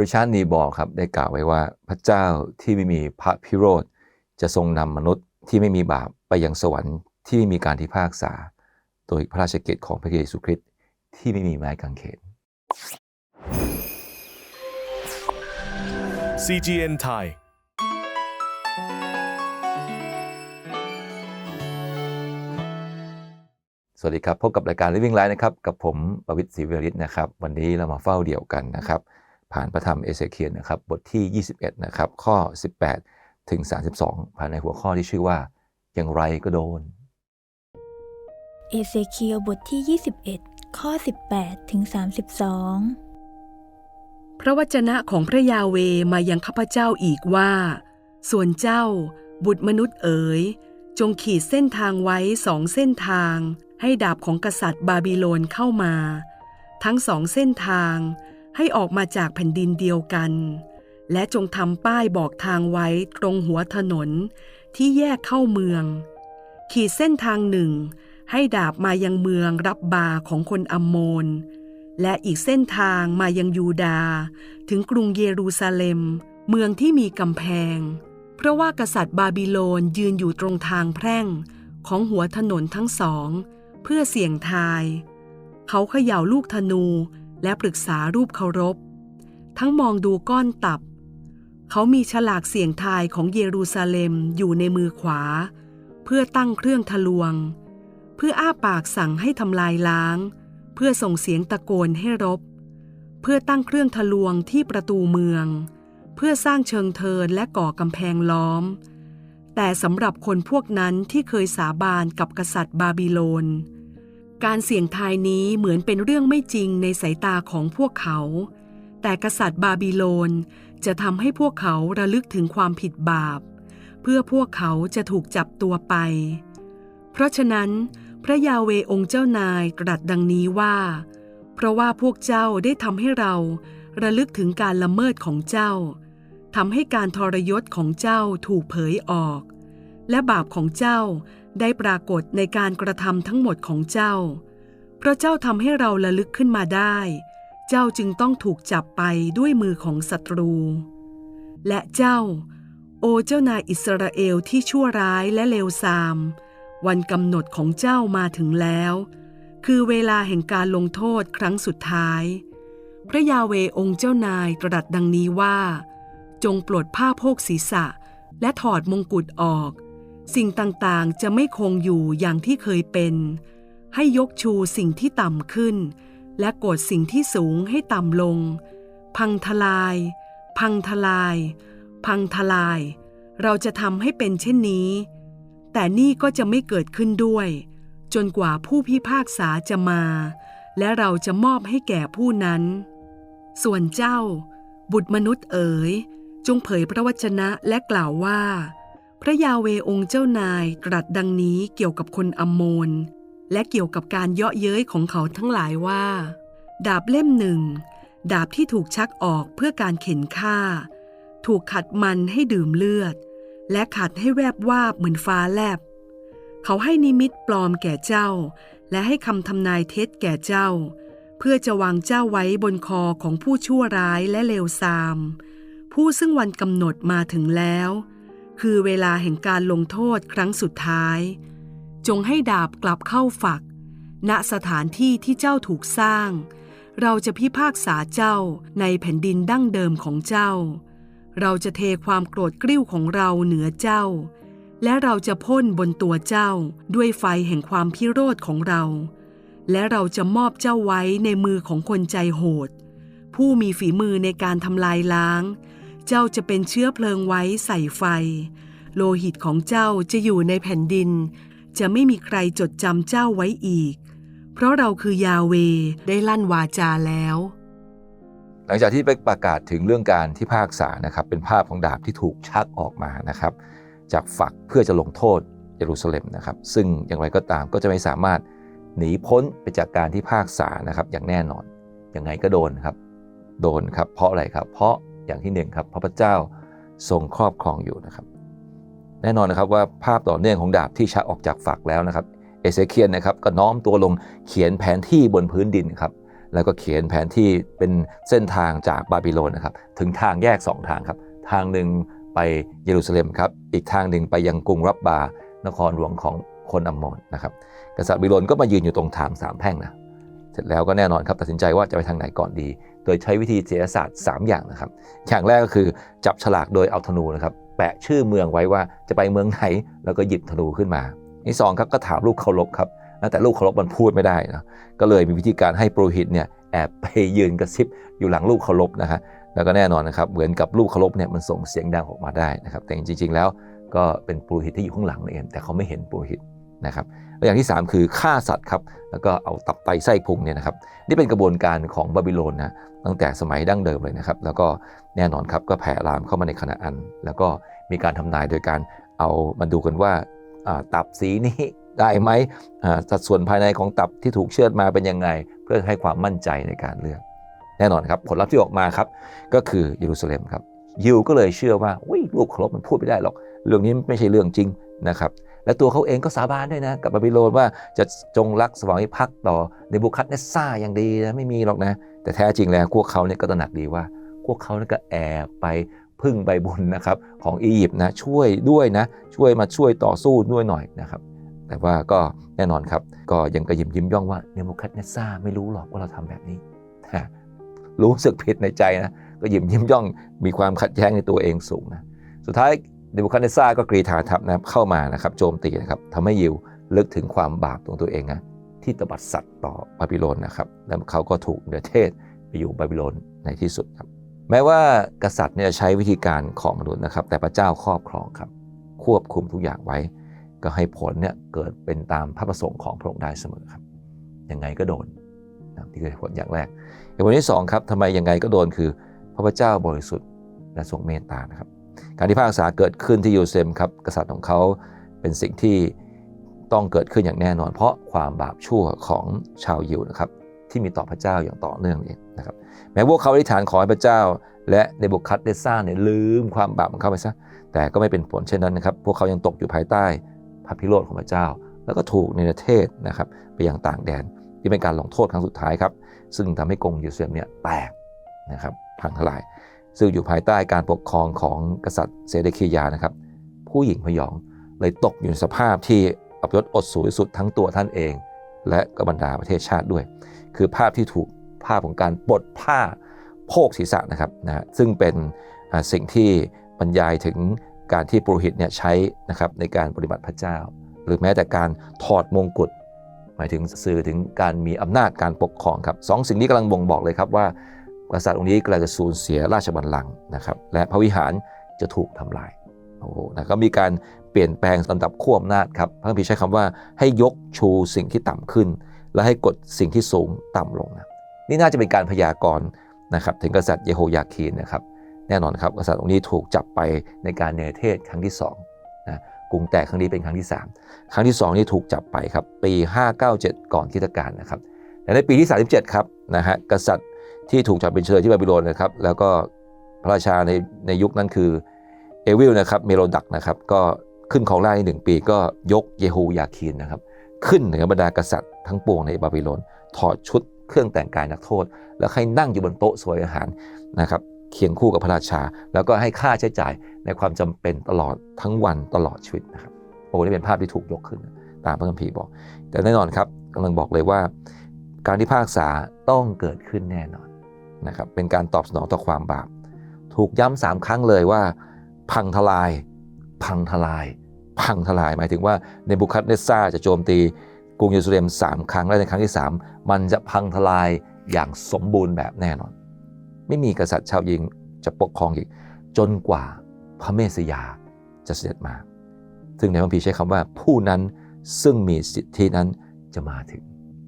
ริชาร์ดนีบอร์ครับได้กล่าวไว้ว่าพระเจ้าที่ไม่มีพระพิโรธจะทรงนำมนุษย์ที่ไม่มีบาปไปยังสวรรค์ที่ไม่มีการพิพากษา โดยพระราชกิจของพระเยซูคริสต์ที่ไม่มีไม้กางเขน CGN Thai สวัสดีครับ พบกับรายการ Living Life นะครับ กับผมประวิทย์ศรีเวริศนะครับ วันนี้เรามาเฝ้าเดี่ยวกันนะครับ ผ่านพระธรรมเอเสเคียนนะครับบทที่ 21 นะครับข้อ 18 ถึง 32 ผ่านในหัวข้อที่ชื่อว่า อย่างไรก็โดน เอเซเคียลบทที่ 21 ข้อ 18 ถึง 32 พระวจนะของพระยาเวมายังข้าพเจ้าอีกว่า ส่วนเจ้า บุตรมนุษย์เอ๋ย จงขีดเส้นทางไว้สองเส้นทาง ให้ดาบของกษัตริย์บาบิโลนเข้ามา ทั้งสองเส้นทาง ให้ออกมาจากแผ่นดินเดียวกัน และจงทำป้ายบอกทางไว้ตรงหัวถนนที่แยกเข้าเมือง ขีดเส้นทางหนึ่ง ให้ดาบมายังเมืองรับบาของคนอัมโมน และอีกเส้นทางมายังยูดา ถึงกรุงเยรูซาเล็ม เมืองที่มีกำแพง เพราะว่ากษัตริย์บาบิโลนยืนอยู่ตรงทางแพร่งของหัวถนนทั้งสอง เพื่อเสี่ยงทาย เขาเขย่าลูกธนู และปรึกษารูปเคารพ ทั้งมองดูก้อนตับ เขามีฉลากเสี่ยงทายของเยรูซาเล็มอยู่ในมือขวา เพื่อตั้งเครื่องทะลวง เพื่ออ้าปากสั่งให้ทำลายล้าง เพื่อส่งเสียงตะโกนให้รบ เพื่อตั้งเครื่องทะลวงที่ประตูเมือง เพื่อสร้างเชิงเทินและก่อกำแพงล้อม แต่สำหรับคนพวกนั้นที่เคยสาบานกับกษัตริย์บาบิโลน การเสี่ยงทายนี้เหมือนเป็นเรื่องไม่จริงในสายตาของพวกเขา แต่กษัตริย์บาบิโลนจะทำให้พวกเขาระลึกถึงความผิดบาป เพื่อพวกเขาจะถูกจับตัวไป เพราะฉะนั้น พระยาเวองค์เจ้านายตรัสดังนี้ว่า เพราะว่าพวกเจ้าได้ทำให้เราระลึกถึงการละเมิดของเจ้าทำให้การทรยศของเจ้าถูกเผยออก และบาปของเจ้า ได้ปรากฏในการกระทำทั้งหมดของเจ้า เพราะเจ้าทำให้เราระลึกขึ้นมาได้ เจ้าจึงต้องถูกจับไปด้วยมือของศัตรู และเจ้า โอเจ้านายอิสราเอลที่ชั่วร้ายและเลวทราม วันกำหนดของเจ้ามาถึงแล้ว คือเวลาแห่งการลงโทษครั้งสุดท้าย พระยาเวองค์เจ้านายตรัสดังนี้ว่า จงปลดผ้าโพกศีรษะและถอดมงกุฎออก สิ่งต่างๆ จะไม่คงอยู่อย่างที่เคยเป็น ให้ยกชูสิ่งที่ต่ำขึ้น และกดสิ่งที่สูงให้ต่ำลง พังทลาย พังทลาย พังทลาย เราจะทำให้เป็นเช่นนี้ แต่นี่ก็จะไม่เกิดขึ้นด้วย จนกว่าผู้พิพากษาจะมา และเราจะมอบให้แก่ผู้นั้น ส่วนเจ้า บุตรมนุษย์เอ๋ย จงเผยพระวจนะและกล่าวว่า พระยาเวองค์เจ้านายตรัสดังนี้เกี่ยวกับคนอมโมน และเกี่ยวกับการเยาะเย้ยของเขาทั้งหลายว่า ดาบเล่มหนึ่ง ดาบที่ถูกชักออกเพื่อการเข็นฆ่า ถูกขัดมันให้ดื่มเลือด และขัดให้แวบวาบเหมือนฟ้าแลบ เขาให้นิมิตปลอมแก่เจ้า และให้คำทำนายเท็จแก่เจ้า เพื่อจะวางเจ้าไว้บนคอของผู้ชั่วร้ายและเลวทราม ผู้ซึ่งวันกำหนดมาถึงแล้ว คือเวลาแห่งการลงโทษครั้งสุดท้าย จงให้ดาบกลับเข้าฝัก ณสถานที่ที่เจ้าถูกสร้าง เราจะพิพากษาเจ้าในแผ่นดินดั้งเดิมของเจ้า เราจะเทความโกรธกริ้วของเราเหนือเจ้า และเราจะพ่นบนตัวเจ้าด้วยไฟแห่งความพิโรธของเรา และเราจะมอบเจ้าไว้ในมือของคนใจโหด ผู้มีฝีมือในการทำลายล้าง เจ้าจะเป็นเชื้อเพลิงไว้ใส่ไฟ โลหิตของเจ้าจะอยู่ในแผ่นดิน จะไม่มีใครจดจำเจ้าไว้อีก เพราะเราคือยาเวได้ลั่นวาจาแล้ว หลังจากที่ไปประกาศถึงเรื่องการที่พากษานะครับ เป็นภาพของดาบที่ถูกชักออกมานะครับ จากฝักเพื่อจะลงโทษเยรูซาเล็มนะครับ ซึ่งอย่างไรก็ตามก็จะไม่สามารถหนีพ้นไปจากการที่พากษานะครับ อย่างแน่นอนยังไงก็โดนครับ โดนครับ เพราะอะไรครับ เพราะ อย่างที่หนึ่งครับเพราะพระเจ้าทรงครอบครองอยู่นะครับ แน่นอนนะครับว่าภาพต่อเนื่องของดาบที่ชักออกจากฝักแล้วนะครับ เอเซเคียนนะครับก็น้อมตัวลงเขียนแผนที่บนพื้นดินครับแล้วก็เขียนแผนที่เป็นเส้นทางจากบาบิโลนนะครับถึงทางแยก 2 ทางครับทางหนึ่งไปเยรูซาเล็มครับอีกทางหนึ่งไปยังกรุงรับบานครหลวงของคนอัมโมนนะครับกษัตริย์บาบิโลนก็มายืนอยู่ตรงทางสามแพร่งนะเสร็จแล้วก็แน่นอนครับตัดสินใจว่าจะไปทางไหนก่อนดี ดยใช้วิธีเศรษฐศาสตร์ 3 อย่างนะครับ อย่างแรกก็คือจับฉลากโดยเอาธนูนะครับ แปะชื่อเมืองไว้ว่าจะไปเมืองไหน แล้วก็หยิบธนูขึ้นมาที่สองครับก็ถามลูกเคารพครับแต่ลูกเคารพมันพูดไม่ได้นะก็เลยมีวิธีการให้ปรหิตเนี่ยแอบไปยืนกระซิบอยู่หลังลูกเคารพนะฮะแล้วก็แน่นอนนะครับเหมือนกับลูกเคารพเนี่ยมันส่งเสียงดังออกมาได้นะครับ แต่จริงๆแล้วก็เป็นปรหิตที่อยู่ข้างหลังนั่นเองแต่เขาไม่เห็นปรหิตนะครับ อย่างที่ 3 คือฆ่าสัตว์ครับแล้วก็เอาตับไตไส้พุงเนี่ยนะครับนี่เป็นกระบวนการของบาบิโลนนะตั้งแต่สมัยดั้งเดิมเลยนะครับ แล้วก็แน่นอนครับก็แผ่ลามเข้ามาในคณะอัน แล้วก็มีการทำนายโดยการเอามาดูกันว่าตับสีนี้ได้ไหมสัดส่วนภายในของตับที่ถูกเชือดมาเป็นยังไง เพื่อให้ความมั่นใจในการเลือก แน่นอนครับผลลัพธ์ที่ออกมาครับก็คือเยรูซาเล็มครับยิวก็เลยเชื่อว่าอุ้ยลูกเคารพมันพูดไม่ได้หรอก เรื่องนี้ไม่ใช่เรื่องจริงนะครับ และตัวเขาเองก็สาบานด้วยนะ กับบาบิโลนว่าจะจงรักสวามิภักดิ์ต่อเนบูคัดเนสซ่าอย่างดีนะไม่มีหรอกนะ แต่แท้จริงแล้วพวกเขาเนี่ยก็ตระหนักดีว่า พวกเขาเนี่ยก็แอบไปพึ่งใบบุญนะครับของอียิปต์นะช่วยด้วยนะช่วยมาช่วยต่อสู้ด้วยหน่อยนะครับ แต่ว่าก็แน่นอนครับ ก็ยังกระยิมยิ้มย่องว่าเนบูคัดเนสซ่าไม่รู้หรอกว่าเราทำแบบนี้รู้สึกผิดในใจนะก็ยิ้มยิ้มย่องมีความขัดแย้งในตัวเองสูงนะสุดท้าย เนบูคัดเนซ่าก็กรีธาทัพนะครับเข้ามานะครับโจมตีนะครับทำให้ยิวลึกถึงความบาปของตัวเองนะที่ตบัดสัตว์ต่อบาบิโลนนะครับแล้วเขาก็ถูกเนรเทศไปอยู่บาบิโลนในที่สุดครับ แม้ว่ากษัตริย์เนี่ยใช้วิธีการของมนุษย์นะครับ แต่พระเจ้าครอบครองครับ ควบคุมทุกอย่างไว้ ก็ให้ผลเนี่ยเกิดเป็นตามพระประสงค์ของพระองค์ได้เสมอครับยังไงก็โดนนะครับนี่คือเหตุผลอย่างแรกเหตุผลที่สองครับทำไมยังไงก็โดนคือ พระเจ้าบริสุทธิ์และทรงเมตตานะครับ การที่พากษาเกิดขึ้นที่ยูเซมครับกษัตริย์ของเขาเป็นสิ่งที่ต้องเกิดขึ้นอย่างแน่นอน เพราะความบาปชั่วของชาวยิวนะครับที่มีต่อพระเจ้าอย่างต่อเนื่องเองนะครับแม้พวกเขาอธิษฐานขอให้พระเจ้า และเนบุคัดเนสซ่าเนี่ยลืมความบาปของเขาไปซะแต่ก็ไม่เป็นผลเช่นนั้นนะครับ พวกเขายังตกอยู่ภายใต้พระพิโรธของพระเจ้า แล้วก็ถูกในประเทศนะครับไปยังต่างแดนที่เป็นการลงโทษครั้งสุดท้ายครับ ซึ่งทำให้กรุงเยรูซาเล็มเนี่ยแตกนะครับพังทลาย ซึ่งอยู่ภายใต้การปกครองของกษัตริย์เซเดคียานะครับ ผู้หญิงพยองเลยตกอยู่ในสภาพที่อับยศอดสูงที่สุดทั้งตัวท่านเอง และก็บรรดาประเทศชาติด้วย คือภาพที่ถูกภาพของการปลดผ้าโพกศีรษะนะครับนะซึ่งเป็นสิ่งที่บรรยายถึงการที่ปุโรหิตเนี่ยใช้นะครับในการปฏิบัติพระเจ้า หรือแม้แต่การถอดมงกุฎหมายถึงสื่อถึงการมีอำนาจการปกครองครับสองสิ่งนี้กำลังบ่งบอกเลยครับว่า กษัตริย์องค์นี้กำลังจะสูญเสียราชบัลลังก์นะครับ และพระวิหารจะถูกทำลายโอ้โหนะก็มีการเปลี่ยนแปลงลำดับขั้วอำนาจครับพระคัมภีร์ใช้คำว่าให้ยกชูสิ่งที่ต่ำขึ้น และให้กดสิ่งที่สูงต่ำลงนะนี่น่าจะเป็นการพยากรณ์นะครับถึงกษัตริย์เยโฮยาคีนนะครับแน่นอนครับกษัตริย์องค์นี้ถูกจับไปในการเนรเทศครั้งที่สองนะกรุงแตกครั้งนี้เป็นครั้งที่สามครั้งที่ 2 นี่ถูกจับไปครับปี 597 ก่อนคริสตกาลนะครับแต่ในปีที่ 37 ครับนะฮะกษัตริย์ ที่ถูกจับเป็นเชยที่บาบิโลนนะครับ แล้วก็พระราชาในในยุคนั้นคือเอวิลนะครับเมโลดักนะครับ ก็ขึ้นของราชในหนึ่งปีก็ยกเยโฮยาคีนนะครับ ขึ้นเหนือบรรดากษัตริย์ทั้งปวงในบาบิโลนถอดชุดเครื่องแต่งกายนักโทษ แล้วให้นั่งอยู่บนโต๊ะสวยอาหารนะครับเคียงคู่กับพระราชา แล้วก็ให้ค่าใช้จ่ายในความจำเป็นตลอดทั้งวันตลอดชีวิตนะครับโอ้นี่เป็นภาพที่ถูกยกขึ้น ตามพระคัมภีร์บอก แต่แน่นอนครับกำลังบอกเลยว่า การที่พากษาต้องเกิดขึ้นแน่นอน นะครับเป็นการตอบสนองต่อความบาป ถูกย้ำสามครั้งเลยว่า พังทลาย พังทลาย พังทลาย หมายถึงว่าในบุคัดเนสซาจะโจมตีกรุงเยรูซาเล็มสามครั้งและในครั้งที่3มันจะพังทลายอย่างสมบูรณ์แบบแน่นอน ไม่มีกษัตริย์ชาวยิงจะปกครองอีก จนกว่าพระเมสยาจะเสด็จมา ซึ่งในพระคัมภีใช้คำว่าผู้นั้นซึ่งมีสิทธินั้นจะมาถึง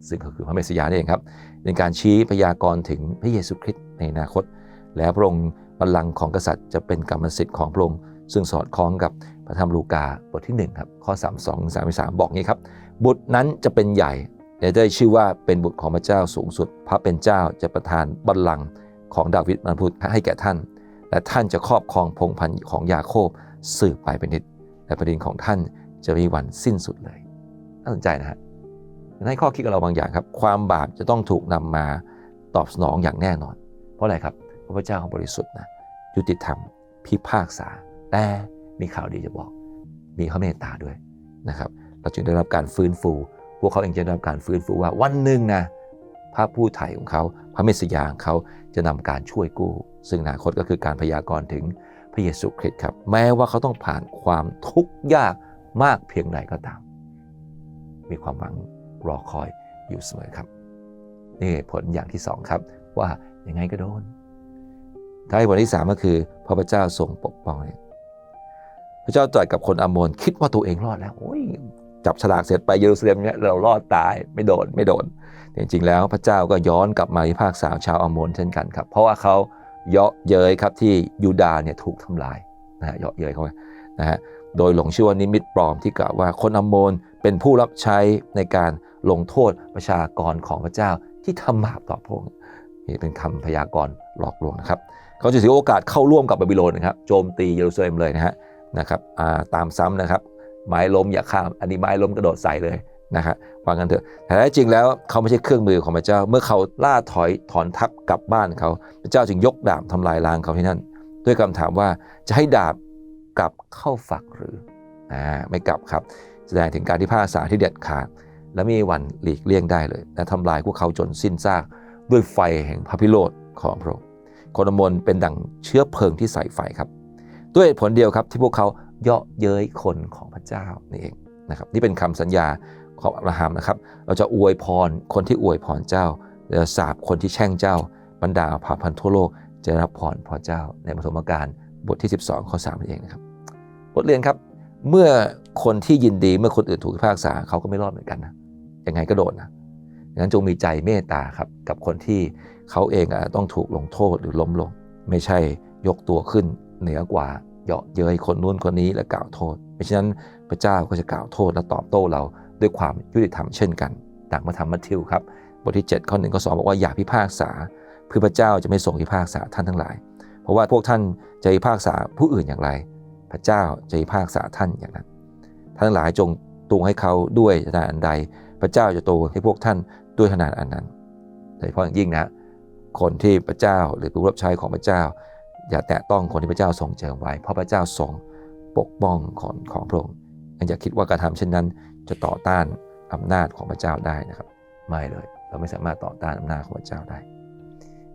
ซึ่งก็คือพระเมสยานี่เองครับ เป็นการชี้พยากรณ์ถึงพระเยซูคริสต์ในอนาคต และพระองค์บัลลังก์ของกษัตริย์จะเป็นกรรมสิทธิ์ของพระองค์ซึ่งสอดคล้องกับพระธรรมลูกาบทที่1ครับข้อ 32 33 บอกงี้ครับ บุตรนั้นจะเป็นใหญ่และได้ชื่อว่าเป็นบุตรของพระเจ้าสูงสุด พระเป็นเจ้าจะประทานบัลลังก์ของดาวิดบรรพุตให้แก่ท่าน และท่านจะครอบครองพงพันธุ์ของยาโคบสืบไปเป็นนิดและแผ่นดินของท่านจะมีวันสิ้นสุดเลยน่าสนใจนะฮะ ให้ข้อคิดกับเราบางอย่างครับ ความบาปจะต้องถูกนำมาตอบสนองอย่างแน่นอน เพราะอะไรครับเพราะพระเจ้าของบริสุทธิ์นะยุติธรรมพิพากษา แต่มีข่าวดีจะบอก มีพระเมตตาด้วยนะครับเราจึงได้รับการฟื้นฟู พวกเขาเองจะได้รับการฟื้นฟูว่าวันหนึ่งนะพระผู้ไถ่ของเขา พระเมสสิยาของเขาจะนำการช่วยกู้ ซึ่งอนาคตก็คือการพยากรณ์ถึงพระเยซูคริสต์ครับ แม้ว่าเขาต้องผ่านความทุกข์ยากมากเพียงใดก็ตาม มีความหวัง รอคอยอยู่เสมอครับ นี่ผลอย่างที่สองครับว่ายังไงก็โดนท้ายผลที่สามก็คือพระพเจ้าทรงปกป้องเนี่ยพระเจ้าตรัสกับคนอามนคิดว่าตัวเองรอดแล้วโอ้ยจับฉลากเสร็จไปเยรูซาเล็มเนี่ยเรารอดตายไม่โดนไม่โดนแต่จริงๆแล้วพระเจ้าก็ย้อนกลับมาพิพากษาชาวอามนเช่นกันครับ เพราะว่าเขาเยาะเย้ยครับที่ยูดาห์เนี่ยถูกทำลายนะฮะเยาะเย้ยเขาไว้นะฮะโดยหลงเชื่อว่านิมิตปลอมที่กล่าวว่าคนอามนเป็นผู้รับใช้ในการ ลงโทษประชากรของพระเจ้าที่ทำบาปต่อพระองค์นี่เป็นคำพยากรณ์หลอกลวงนะครับ เขาจะถือโอกาสเข้าร่วมกับบาบิโลนนะครับโจมตีเยรูซาเล็มเลยนะฮะนะครับตามซ้ำนะครับไม้ล้มอย่าข้ามอันนี้ไม้ล้มกระโดดใส่เลยนะครับว่ากันเถอะแต่แท้จริงแล้วเขาไม่ใช่เครื่องมือของพระเจ้า เมื่อเขาล่าถอยถอนทัพกลับบ้านเขา พระเจ้าจึงยกดาบทำลายล้างเขาที่นั่น ด้วยคำถามว่าจะให้ดาบกลับเข้าฝักหรืออ่าไม่กลับครับ แสดงถึงการที่พากษาที่เด็ดขาด และไม่มีวันหลีกเลี่ยงได้เลยและทำลายพวกเขาจนสิ้นซากด้วยไฟแห่งพระพิโรธของพระองค์คนมนเป็นดั่งเชื้อเพลิงที่ใส่ไฟครับ ด้วยผลเดียวครับที่พวกเขาเยาะเย้ยคนของพระเจ้านี่เองนะครับนี่เป็นคำสัญญาของอับราฮัมนะครับ เราจะอวยพรคนที่อวยพรเจ้าเราจะสาบคนที่แช่งเจ้า บรรดาผ่าพันทั่วโลกจะรับพรพระเจ้า ในปฐมกาลบทที่ 12ข้อ3นั่นเองนะครับบทเรียนครับ เมื่อคนที่ยินดีเมื่อคนอื่นถูกพิพากษาเขาก็ไม่รอดเหมือนกันนะ ยังไงก็โดนนะงั้นจงมีใจเมตตาครับกับคนที่เขาเองอต้องถูกลงโทษหรือล้มลง ไม่ใช่ยกตัวขึ้นเหนือกว่าเยาะเย้ยคนนู้นคนนี้และกล่าวโทษไม่ฉะนั้นพระเจ้าก็จะกล่าวโทษและตอบโต้เราด้วยความยุติธรรมเช่นกันดังมาทำมัทธิวครับบทที่ 7 ข้อหนึ่งข้อสองบอกว่าอย่าพิพากษาเพื่อพระเจ้าจะไม่ทรงพิพากษาท่านทั้งหลาย เพราะว่าพวกท่านจะพิพากษาผู้อื่นอย่างไร พระเจ้าจะพิพากษาท่านอย่างนั้นท่านทั้งหลายจงตวงให้เขาด้วยขนาดอันใด พระเจ้าจะโตให้พวกท่านด้วยขนาดอันนั้นโดยเฉพาะอย่างยิ่งนะ คนที่พระเจ้าหรือผู้รับใช้ของพระเจ้า อย่าแตะต้องคนที่พระเจ้าทรงเจิมไว้ เพราะพระเจ้าทรงปกป้องของของพระองค์อย่าคิดว่าการทำเช่นนั้น จะต่อต้านอำนาจของพระเจ้าได้นะครับ ไม่เลย เราไม่สามารถต่อต้านอำนาจของพระเจ้าได้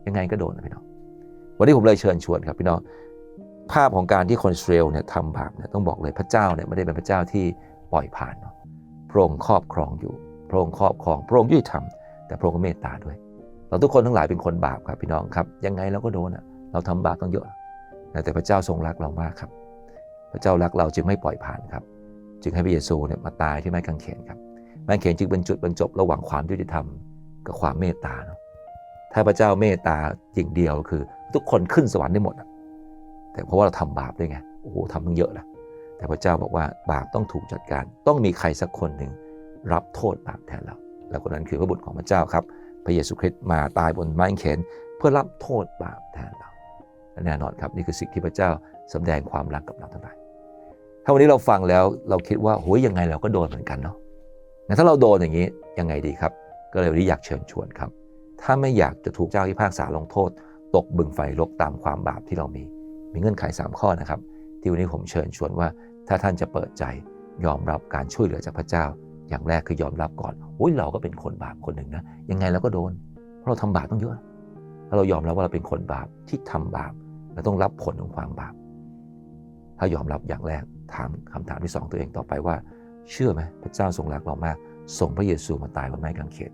ยังไงก็โดนนะพี่น้อง วันนี้ผมเลยเชิญชวนครับพี่น้อง ภาพของการที่คนอิสราเอลเนี่ยทำบาปเนี่ยต้องบอกเลยพระเจ้าเนี่ยไม่ได้เป็นพระเจ้าที่ปล่อยผ่านเนาะ พระองค์ครอบครองอยู่ พระองค์ครอบครองพระองค์ยุติธรรมแต่พระองค์ก็เมตตาด้วย เราทุกคนทั้งหลายเป็นคนบาปครับพี่น้องครับยังไงเราก็โดนอะเราทำบาปต้องเยอะแต่พระเจ้าทรงรักเรามากครับ พระเจ้ารักเราจึงไม่ปล่อยผ่านครับ จึงให้พระเยซูเนี่ยมาตายที่ไม้กางเขนครับไม้กางเขนจึงเป็นจุดบรรจบระหว่างความยุติธรรมกับความเมตตาเนาะถ้าพระเจ้าเมตตาจริงเดียวคือ ทุกคนขึ้นสวรรค์ได้หมดแต่เพราะว่าเราทำบาปด้วยไงโอ้โหทำตั้งเยอะนะแต่พระเจ้าบอกว่าบาปต้องถูกจัดการ ต้องมีใครสักคนหนึ่ง รับโทษบาปแทนเรา แล้วคนนั้นคือพระบุตรของพระเจ้าครับ พระเยซูคริสต์มาตายบนไม้กางเขนเพื่อรับโทษบาปแทนเราแน่นอนครับนี่คือสิ่งที่พระเจ้าสำแดงความรักกับเราทั้งหลายถ้าวันนี้เราฟังแล้วเราคิดว่าโหยยังไงเราก็โดนเหมือนกันเนาะงั้นถ้าเราโดนอย่างนี้ยังไงดีครับ ก็เลยวันนี้อยากเชิญชวนครับ ถ้าไม่อยากจะถูกเจ้าพิพากษาลงโทษ ตกบึงไฟลกตามความบาปที่เรามี มีเงื่อนไข 3 ข้อนะครับ ที่วันนี้ผมเชิญชวนว่า ถ้าท่านจะเปิดใจยอมรับการช่วยเหลือจากพระเจ้า อย่างแรกคือยอมรับก่อนโอ้ยเราก็เป็นคนบาปคนหนึ่งนะ ยังไงเราก็โดน เพราะเราทำบาปต้องเยอะ ถ้าเรายอมรับว่าเราเป็นคนบาปที่ทำบาปและต้องรับผลของความบาป ถ้ายอมรับอย่างแรกถามคำถามที่สองตัวเองต่อไปว่า เชื่อไหมพระเจ้าทรงรักเรามาก ส่งพระเยซูมาตายบนไม้กางเขน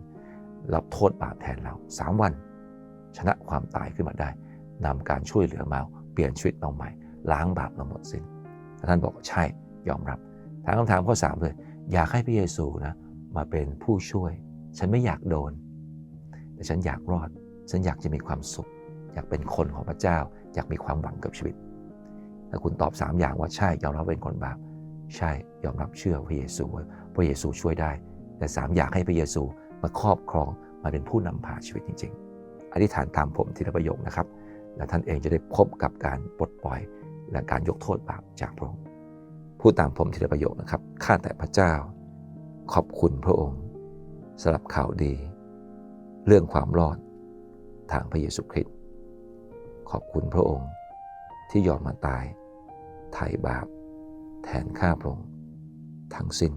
รับโทษบาปแทนเราสามวัน ชนะความตายขึ้นมาได้นำการช่วยเหลือมาเปลี่ยนชีวิตเราใหม่ ล้างบาปเราหมดสิ้นถ้าท่านบอกใช่ยอมรับ ถามคำถามข้อสามเลย อยากให้พระเยซูนะมาเป็นผู้ช่วย ฉันไม่อยากโดน แต่ฉันอยากรอด ฉันอยากจะมีความสุข อยากเป็นคนของพระเจ้า อยากมีความหวังกับชีวิต ถ้าคุณตอบ 3 อย่างว่าใช่ยอมรับเป็นคนบาป ใช่ยอมรับเชื่อพระเยซูว่าพระเยซูช่วยได้ แต่สามอยากให้พระเยซูมาครอบครองมาเป็นผู้นำพาชีวิตจริง ๆ อธิษฐานตามผมทีละประโยคนะครับ และท่านเองจะได้พบกับการปลดปล่อย และการยกโทษบาปจากพระองค์ พูดตามผมทีละประโยคนะครับ ข้าแต่พระเจ้า ขอบคุณพระองค์สำหรับข่าวดี เรื่องความรอดทางพระเยซูคริสต์ขอบคุณพระองค์ที่ยอมมาตายไถ่บาป แทนข้าพระองค์ทั้งสิ้น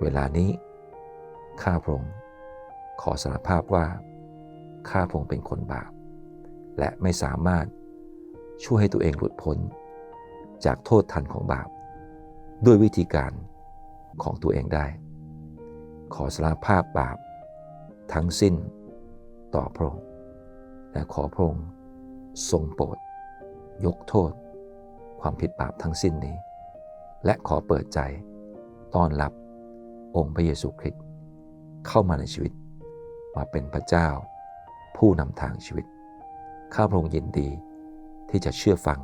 เวลานี้ ข้าพระองค์ขอสารภาพว่า ข้าพระองค์เป็นคนบาป และไม่สามารถช่วยให้ตัวเองหลุดพ้น จากโทษทันของบาป ด้วยวิธีการของตัวเองได้ ขอสารภาพบาปทั้งสิ้นต่อพระองค์และขอพระองค์ทรงโปรดยกโทษ ความผิดบาปทั้งสิ้นนี้ และขอเปิดใจต้อนรับองค์พระเยซูคริสต์เข้ามาในชีวิต มาเป็นพระเจ้า ผู้นำทางชีวิต ข้าพระองค์ยินดีที่จะเชื่อฟัง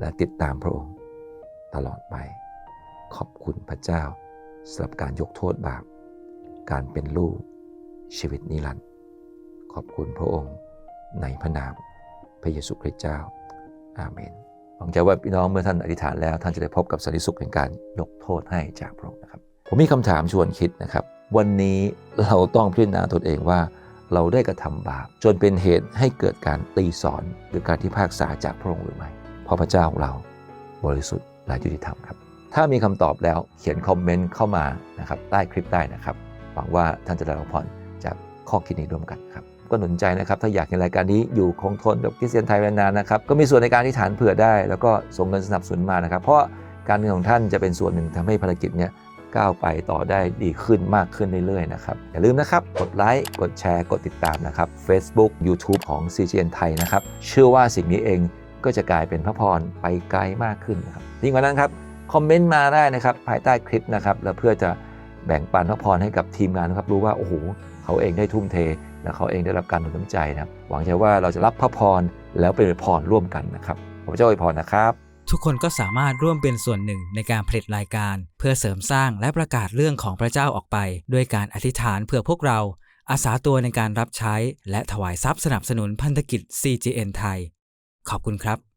และติดตามพระองค์ตลอดไป ขอบคุณพระเจ้าสำหรับการยกโทษบาป การเป็นลูกชีวิตนิรันดร์ขอบคุณพระองค์ในพระนามพระเยซูคริสต์เจ้า อาเมนหวังใจว่าพี่น้องเมื่อท่านอธิษฐานแล้ว ท่านจะได้พบกับสันติสุขแห่งการยกโทษให้จากพระองค์นะครับ ผมมีคำถามชวนคิดนะครับ วันนี้เราต้องพิจารณาตนเองว่า เราได้กระทำบาป จนเป็นเหตุให้เกิดการตีสอนหรือการที่พากษาจากพระองค์หรือไม่เพราะพระเจ้าของเราบริสุทธิ์และยุติธรรมครับ ถ้ามีคำตอบแล้วเขียนคอมเมนต์เข้ามานะครับใต้คลิปได้นะครับหวังว่าท่านจะได้รับพรจากข้อคิดนี้ร่วมกันครับก็หนุนใจนะครับ ถ้าอยากเห็นรายการนี้อยู่คงทนกับคริสเตียนไทยนานๆนะครับ ก็มีส่วนในการที่ฐานเผื่อได้ แล้วก็ส่งเงินสนับสนุนมานะครับ เพราะการเงินของท่านจะเป็นส่วนหนึ่งทำให้ภารกิจเนี้ยก้าวไปต่อได้ดีขึ้นมากขึ้นเรื่อยๆนะครับ อย่าลืมนะครับ กดไลค์กดแชร์กดติดตามนะครับ Facebook YouTube ของ CGN ไทยนะครับ เชื่อว่าสิ่งนี้เองก็จะกลายเป็นพระพรไปไกลมากขึ้นนะครับยิ่งกว่านั้นครับ คอมเมนต์มาได้นะครับ ภายใต้คลิปนะครับแล้วเพื่อจะแบ่งปันพระพรให้กับทีมงานนะครับรู้ว่าโอ้โหเขาเองได้ทุ่มเท และเขาเองได้รับการหนุนน้ำใจนะครับหวังใจว่าเราจะรับพระพรแล้วเป็นพรร่วมกันนะครับผมเจ้าอวยพรนะครับ ทุกคนก็สามารถร่วมเป็นส่วนหนึ่งในการผลิตรายการ เพื่อเสริมสร้างและประกาศเรื่องของพระเจ้าออกไป ด้วยการอธิษฐานเพื่อพวกเราอาสาตัวในการรับใช้ และถวายทรัพย์สนับสนุนพันธกิจ CGN ไทย ขอบคุณครับ